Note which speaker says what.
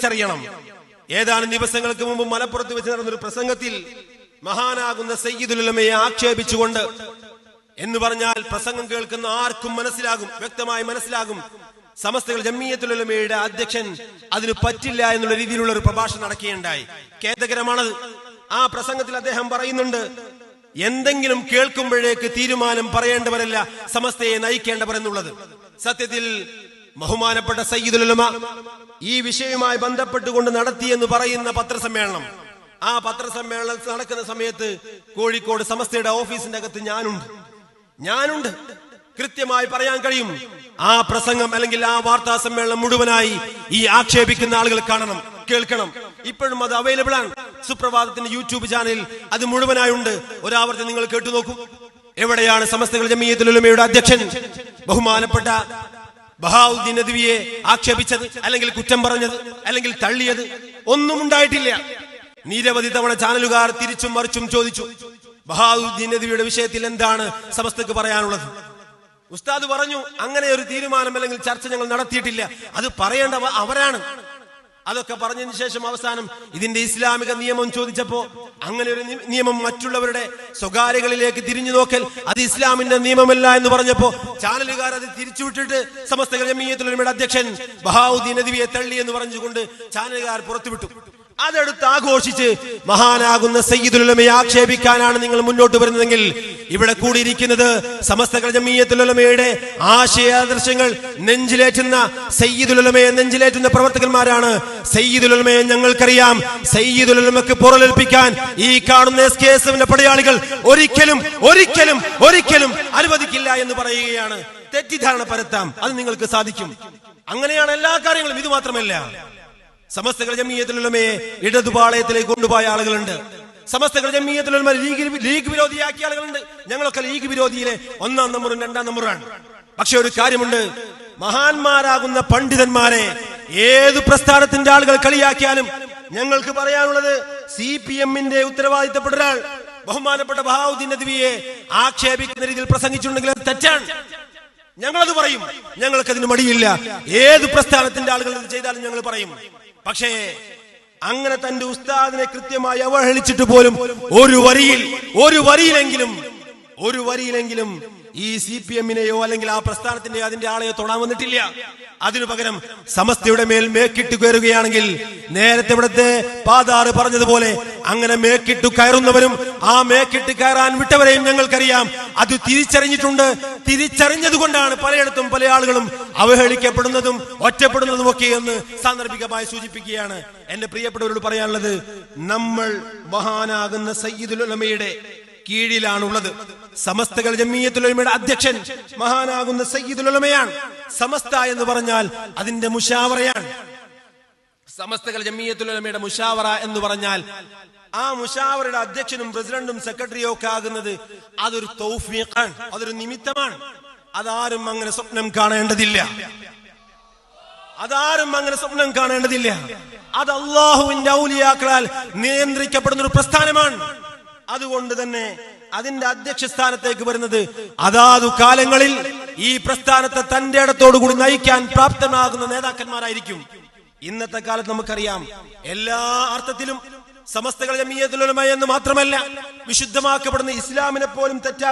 Speaker 1: തിരിച്ചറിയണം ഏതാനും ദിവസങ്ങൾക്ക് മുമ്പ് മലപ്പുറത്ത് വെച്ച് നടന്നൊരു പ്രസംഗത്തിൽ മഹാനാകുന്ന സയ്യിദുലമയെ ആക്ഷേപിച്ചുകൊണ്ട് എന്ന് പറഞ്ഞാൽ പ്രസംഗം കേൾക്കുന്ന ആർക്കും മനസ്സിലാകും വ്യക്തമായി മനസ്സിലാകും. സമസ്തകൾ ജമ്മിയത്തുലമയുടെ അധ്യക്ഷൻ അതിന് പറ്റില്ല എന്നുള്ള രീതിയിലുള്ള ഒരു പ്രഭാഷണം നടക്കുകയുണ്ടായി. ഖേദകരമാണത്. ആ പ്രസംഗത്തിൽ അദ്ദേഹം പറയുന്നുണ്ട് എന്തെങ്കിലും കേൾക്കുമ്പോഴേക്ക് തീരുമാനം പറയേണ്ടവരല്ല സമസ്തയെ നയിക്കേണ്ടവരെന്നുള്ളത്. സത്യത്തിൽ ബഹുമാനപ്പെട്ട സയ്യിദുലമ ഈ വിഷയവുമായി ബന്ധപ്പെട്ടുകൊണ്ട് നടത്തി എന്ന് പറയുന്ന പത്രസമ്മേളനം. ആ പത്രസമ്മേളനം നടക്കുന്ന സമയത്ത് കോഴിക്കോട് സമസ്തയുടെ ഓഫീസിന്റെ അകത്ത് ഞാനുണ്ട്. ഞാനുണ്ട്. കൃത്യമായി പറയാൻ കഴിയും. ആ പ്രസംഗം അല്ലെങ്കിൽ ആ വാർത്താ സമ്മേളനം മുഴുവനായി ഈ ആക്ഷേപിക്കുന്ന ആളുകൾ കാണണം കേൾക്കണം. ഇപ്പോഴും അത് അവൈലബിൾ ആണ്. സുപ്രഭാതത്തിന്റെ യൂട്യൂബ് ചാനലിൽ അത് മുഴുവനായി ഉണ്ട്. ഒരാവർത്തി നിങ്ങൾ കേട്ടു നോക്കൂ എവിടെയാണ് സമസ്തകൾ ജമീയത്തുലുമയുടെ അധ്യക്ഷൻ? ബഹുമാനപ്പെട്ട ബഹാവുദ്ദീൻ നദ്വിയെ ആക്ഷേപിച്ചത് അല്ലെങ്കിൽ കുറ്റം പറഞ്ഞത് അല്ലെങ്കിൽ തള്ളിയത് ഒന്നും ഉണ്ടായിട്ടില്ല. നിരവധി തവണ ചാനലുകാർ തിരിച്ചും മറിച്ചും ചോദിച്ചു ബഹാവുദ്ദീൻ നദ്വിയുടെ വിഷയത്തിൽ എന്താണ് സമസ്തക്ക് പറയാനുള്ളത്? ഉസ്താദ് പറഞ്ഞു അങ്ങനെ ഒരു തീരുമാനം അല്ലെങ്കിൽ ചർച്ച ഞങ്ങൾ നടത്തിയിട്ടില്ല. അത് പറയേണ്ടവ അവരാണ്. അതൊക്കെ പറഞ്ഞതിന് ശേഷം അവസാനം ഇതിന്റെ ഇസ്ലാമിക നിയമം ചോദിച്ചപ്പോ അങ്ങനെ ഒരു നിയമം മറ്റുള്ളവരുടെ സ്വകാര്യകളിലേക്ക് തിരിഞ്ഞു നോക്കൽ അത് ഇസ്ലാമിന്റെ നിയമമല്ല എന്ന് പറഞ്ഞപ്പോ ചാനലുകാർ അത് തിരിച്ചുവിട്ടിട്ട് സമസ്ത ജമീയത്തുലമയുടെ അധ്യക്ഷൻ ബഹാവുദ്ദീൻ നദിവിയെ തള്ളി എന്ന് പറഞ്ഞുകൊണ്ട് ചാനലുകാർ പുറത്തുവിട്ടു. അതെടുത്ത് ആഘോഷിച്ച് മഹാനാകുന്ന സയ്യിദുലമയെ ആക്ഷേപിക്കാനാണ് നിങ്ങൾ മുന്നോട്ട് വരുന്നതെങ്കിൽ ഇവിടെ കൂടിയിരിക്കുന്നത് സമസ്ത ജമീയത്തുലമയുടെ ആശയാദർശങ്ങൾ നെഞ്ചിലേറ്റുന്ന സയ്യിദുലമയെ നെഞ്ചിലേറ്റുന്ന പ്രവർത്തകന്മാരാണ്. സയ്യിദുലമയെ ഞങ്ങൾക്കറിയാം. സയ്യിദുലമക്ക് പുറലേൽപ്പിക്കാൻ ഈ കാണുന്ന എസ് കെ എസ് എഫിന്റെ പടയാളികൾ ഒരിക്കലും ഒരിക്കലും ഒരിക്കലും അനുവദിക്കില്ല എന്ന് പറയുകയാണ്. തെറ്റിദ്ധാരണ പരത്താം. അത് നിങ്ങൾക്ക് സാധിക്കും. അങ്ങനെയാണ് എല്ലാ കാര്യങ്ങളും. ഇത് മാത്രമല്ല. സമസ്തകൾ ജമീയത്തിലുള്ളമയെ ഇടതുപാളയത്തിലേക്ക് കൊണ്ടുപോയ ആളുകളുണ്ട്. സമസ്ത ജമീയത്തിലുള്ള ലീഗ് ലീഗ് വിരോധിയാക്കിയ ആളുകളുണ്ട്. ഞങ്ങളൊക്കെ ലീഗ് വിരോധിയിലെ ഒന്നാം നമ്പറും രണ്ടാം നമ്പറാണ് പക്ഷെ ഒരു കാര്യമുണ്ട്. മഹാന്മാരാകുന്ന പണ്ഡിതന്മാരെ ഏത് പ്രസ്ഥാനത്തിന്റെ ആളുകൾ കളിയാക്കിയാലും ഞങ്ങൾക്ക് പറയാനുള്ളത് സി പി എമ്മിന്റെ ഉത്തരവാദിത്തപ്പെട്ട ഒരാൾ ബഹുമാനപ്പെട്ട ബഹാവുദ്ദീൻ നദ്വിയെ ആക്ഷേപിക്കുന്ന രീതിയിൽ പ്രസംഗിച്ചിട്ടുണ്ടെങ്കിൽ അത് തെറ്റാണ്. ഞങ്ങളത് പറയും. ഞങ്ങൾക്ക് അതിന് മടിയില്ല. ഏത് പ്രസ്ഥാനത്തിന്റെ ആളുകൾ ചെയ്താലും ഞങ്ങൾ പറയും. പക്ഷേ അങ്ങനെ തന്റെ ഉസ്താദിനെ കൃത്യമായി അവഹേളിച്ചിട്ട് പോലും ഒരു വരിയിൽ ഒരു വരിയിലെങ്കിലും ഒരു വരിയിലെങ്കിലും ഈ സി പി എമ്മിനെയോ അല്ലെങ്കിൽ ആ പ്രസ്ഥാനത്തിന്റെ അതിന്റെ ആളെയോ തൊടാൻ വന്നിട്ടില്ല. അതിനു പകരം സമസ്തയുടെ മേൽ മേക്കിട്ട് കയറുകയാണെങ്കിൽ നേരത്തെ ഇവിടുത്തെ പാതാറ് പറഞ്ഞതുപോലെ അങ്ങനെ മേക്കിട്ടു കയറുന്നവരും ആ മേക്കിട്ട് കയറാൻ വിട്ടവരെയും ഞങ്ങൾക്കറിയാം. അത് തിരിച്ചറിഞ്ഞിട്ടുണ്ട്. തിരിച്ചറിഞ്ഞത് കൊണ്ടാണ് പലയിടത്തും പല ആളുകളും അവഹേളിക്കപ്പെടുന്നതും ഒറ്റപ്പെടുന്നതും ഒക്കെ എന്ന് സാന്ദർഭികമായി സൂചിപ്പിക്കുകയാണ്. എന്റെ പ്രിയപ്പെട്ടവരോട് പറയാനുള്ളത് നമ്മൾ മഹാനാകുന്ന സയ്യിദുലമയുടെ കീഴിലാണുള്ളത്. സമസ്തകൾ ജമീയത്തുലമയുടെ അധ്യക്ഷൻ മഹാനാകുന്ന സയ്യിദുലമയാണ് സമസ്ത എന്ന് പറഞ്ഞാൽ അതിന്റെ മുഷാവറയാണ്. സമസ്തകൾ ജമീയത്തുലമയുടെ മുഷാവറ എന്ന് പറഞ്ഞാൽ ആ മുഷാവറയുടെ അധ്യക്ഷനും പ്രസിഡന്റും സെക്രട്ടറിയും ഒക്കെ ആകുന്നത് അതൊരു തൗഫീഖാണ് അതൊരു നിമിത്തമാണ്. അതാരും അങ്ങനെ സ്വപ്നം കാണേണ്ടതില്ല. അതാരും അങ്ങനെ സ്വപ്നം കാണേണ്ടതില്ല. അത് അള്ളാഹുവിന്റെ ഔലിയാക്കളാൽ നിയന്ത്രിക്കപ്പെടുന്ന ഒരു പ്രസ്ഥാനമാണ്. അതുകൊണ്ട് തന്നെ അതിന്റെ അധ്യക്ഷ സ്ഥാനത്തേക്ക് വരുന്നത് അതാതു കാലങ്ങളിൽ ഈ പ്രസ്ഥാനത്തെ തന്റെ ഇടത്തോടുകൂടി നയിക്കാൻ പ്രാപ്തമാകുന്ന നേതാക്കന്മാരായിരിക്കും. ഇന്നത്തെ കാലത്ത് നമുക്കറിയാം എല്ലാ അർത്ഥത്തിലും സമസ്തകൾ ജമീയത്തുലമ എന്ന് മാത്രമല്ല വിശുദ്ധമാക്കപ്പെടുന്ന ഇസ്ലാമിനെ പോലും തെറ്റാ